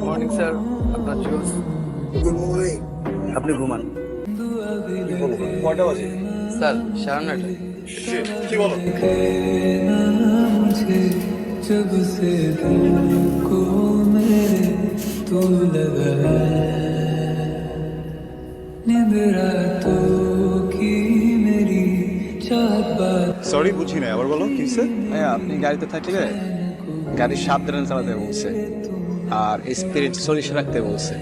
Morning sir আপনার juice আপনি ঘুমান কয়টা বাজে স্যার সাড়ে নয়টা কি বলো मुझे जब से दिल को मेरे तू लगा नींद रातों की मेरी चाहत बात সরি বুঝি না আবার বলো কিসে হ্যাঁ আপনি গাড়িতে থাকলে গাড়ির সাবধানে চালাতে বলছে আর স্পিরিট সরিষে রাখতে বলছে।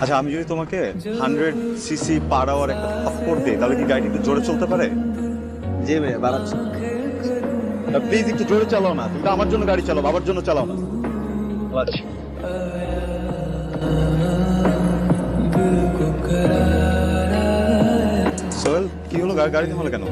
আচ্ছা আমি যদি তোমাকে হান্ড্রেড সিসি পার আওয়ার একটা থাপ্পড় দিই তাহলে কি গাড়ি একটু জোরে চলতে পারে? জি ভাইয়া বাড়াচ্ছি। প্লিজ একটু জোরে চালাও না তুমি আমার জন্য গাড়ি চালাও বাবার জন্য চালাও না। আচ্ছা সোহেল কি হলো গাড়ি থামালে কেন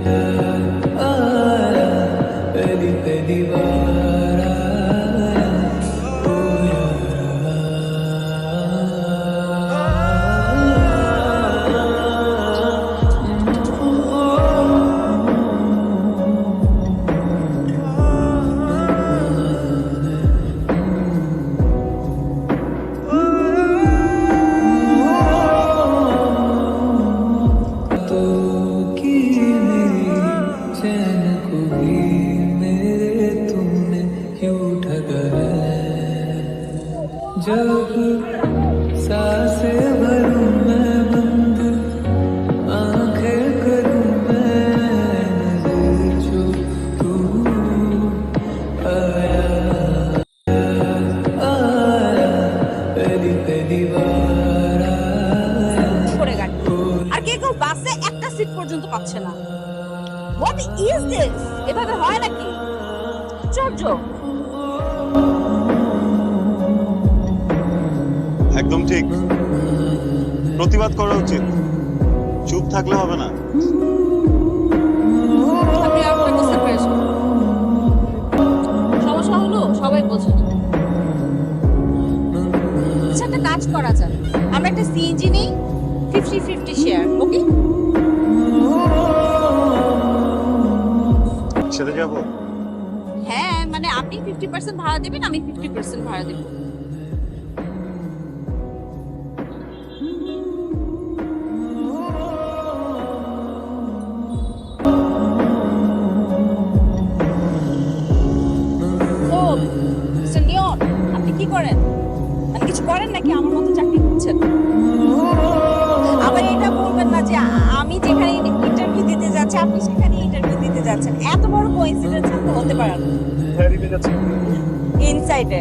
जब सांसें भरूं मैं बंद आंखें करूं मैं नजर जो तू आया आया पहली पहली बार आया করে গাড়ি আর কে কেউ বাসে একটা সিট পর্যন্ত পাচ্ছে না হোয়াট ইজ দিস এভাবে হয় নাকি আশ্চর্য একদম ঠিক। প্রতিবাদ করা উচিত। চুপ থাকলে হবে না। সমস্যা হলো সবাই বোঝে। না আচ্ছা একটা কাজ করা আমরা একটা সিএনজি নেই ফিফটি ফিফটি শেয়ার ওকে সেটা যাব। হ্যাঁ মানে আপনি ফিফটি পার্সেন্ট ভাড়া দেবেন আমি ফিফটি পার্সেন্ট ভাড়া দেবো। কিছু করেন নাকি? আমার মতো চাকরি করছেন আবার এটা বলবেন না যে আমি যেখানে ইন্টারভিউ দিতে যাচ্ছি আপনি সেখানে ইন্টারভিউ দিতে যাচ্ছেন। এত বড় কোইন্সিডেন্স তো হতে পারে না। ইনসাইডে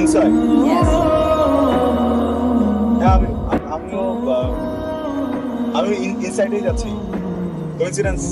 ইনসাইড ইয়েস আমি আমিও আমি ইনসাইডেই যাচ্ছি। কোইন্সিডেন্স